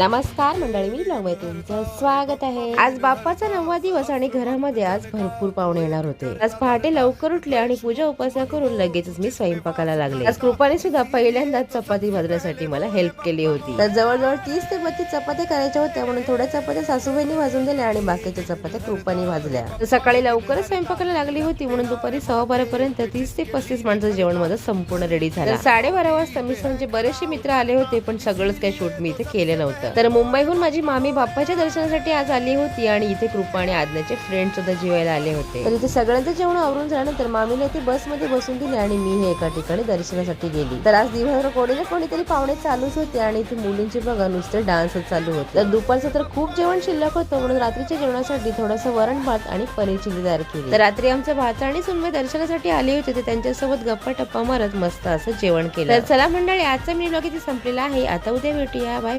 नमस्कार मंडळी मी ब्लॉग तुमचं स्वागत आहे. आज बाप्पाचा नववा दिवस आणि घरामध्ये आज भरपूर पाहुणे येणार होते. आज पहाटे लवकर उठले आणि पूजा उपासना करून लगेचच मी स्वयंपाकाला लागले. आज कृपाने सुद्धा पहिल्यांदाच चपाती भाजण्यासाठी मला हेल्प केली होती. तर जवळजवळ तीस ते बत्तीस चपात्या करायच्या होत्या म्हणून थोड्या चपात्या सासूबाईंनी भाजून दिल्या आणि बाकीच्या चपात्या कृपाने भाजल्या. तर सकाळी लवकरच स्वयंपाकाला लागली होती म्हणून दुपारी सहा बारापर्यंत तीस ते पस्तीस माणसं जेवण माझं संपूर्ण रेडी झालं. साडेबारा वाजता मिस्टरांचे बरेचसे मित्र आले होते पण सगळंच काही शूट मी इथे केलं नव्हतं. तर मुंबईहून माझी मामी बाप्पाच्या दर्शनासाठी आज आली होती आणि इथे कृपा आणि आज्ञाचे फ्रेंड सुद्धा जेवायला आले होते. तर इथे सगळ्यांचं जेवण आवरून झाल्यानंतर मामीला इथे बसमध्ये बसून दिले आणि मी हे एका ठिकाणी दर्शनासाठी गेली. तर आज दिवसभर कोणी ना कोणीतरी पाहुणे चालूच होते आणि इथे मुलींचे बघा नुसतं डान्सच चालू होते. तर दुपारचं तर खूप जेवण शिल्लक होतं म्हणून रात्रीच्या जेवणासाठी थोडंसं वरण भात आणि पनीर चिली तयार केली. तर रात्री आमचं भात आणि सुनवे दर्शनासाठी आले होते तर त्यांच्यासोबत गप्पा टप्पा मारत मस्त असं जेवण केलं. तर चला मंडळी आजचा मी ब्लॉग इथे संपलेला आहे. आता उद्या भेटूया. बाय